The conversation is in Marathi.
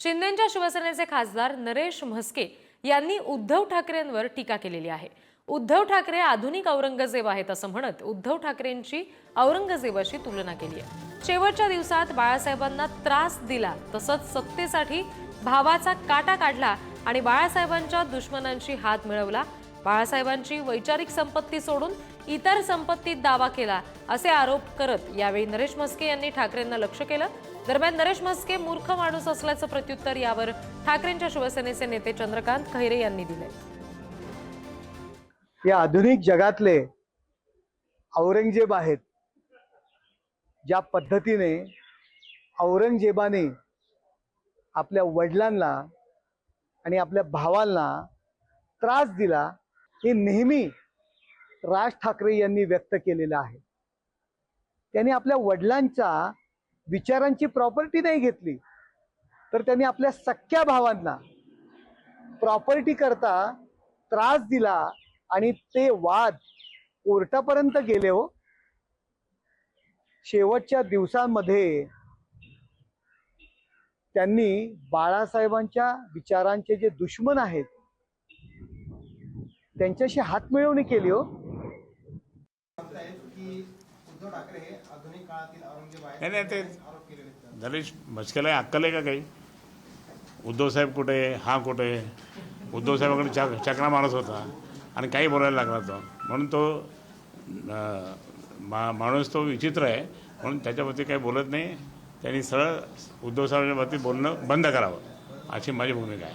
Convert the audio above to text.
शिंदेच्या शिवसेनेचे खासदार नरेश म्हस्के यांनी उद्धव ठाकरेंवर टीका केलेली आहे. उद्धव ठाकरे आधुनिक औरंगजेब आहेत असं म्हणत उद्धव ठाकरेंची औरंगजेबाशी तुलना केली आहे. शेवटच्या दिवसात बाळासाहेबांना त्रास दिला तसंच सत्तेसाठी भावाचा काटा काढला आणि बाळासाहेबांच्या दुश्मनांशी हात मिळवला. बाळासाहेबांची वैचारिक संपत्ती सोडून इतर संपत्तीत दावा केला असे आरोप करत यावेळी नरेश म्हस्के यांनी ठाकरेंना लक्ष केलं. दरम्यान नरेश म्हस्के मूर्ख माणूस असल्याचं प्रत्युत्तर यावर ठाकरेंच्या शिवसेनेचे नेते चंद्रकांत खैरे यांनी दिले. या आधुनिक जगातले औरंगजेब आहेत ज्या पद्धतीने औरंगजेबाने आपल्या वडिलांना आणि आपल्या भावांना त्रास दिला हे नेहमी राज ठाकरे यांनी व्यक्त केलेलं आहे. त्यांनी आपल्या वडिलांच्या विचारांची प्रॉपर्टी नाही घेतली. तर त्यांनी आपल्या सख्या भावांना प्रॉपर्टी करता त्रास दिला आणि ते वाद कोर्टापर्यंत गेले हो. शेवटच्या दिवसांमध्ये त्यांनी बाळासाहेबांच्या विचारांचे जे दुश्मन आहेत त्यांच्याशी हातमिळवणी केली हो. म्हणतायत की उद्धव ठाकरे हे आधुनिक काळातील औरंगजेब आहेत नाही, नाही, ते- आरोप केलेले आहेत म्हस्केला अक्कल आहे का काही? उद्धवसाहेब कुठे आहे? हा कुठे आहे? उद्धवसाहेबाकडे चक चकना माणूस होता आणि काही बोलायला लागला तो म्हणून तो अं, मा माणूस तो विचित्र आहे. म्हणून त्याच्यावरती काही बोलत नाही. त्यांनी सरळ उद्धवसाहेबांच्या बाबतीत बोलणं बंद करावं. अशी माझी भूमिका आहे.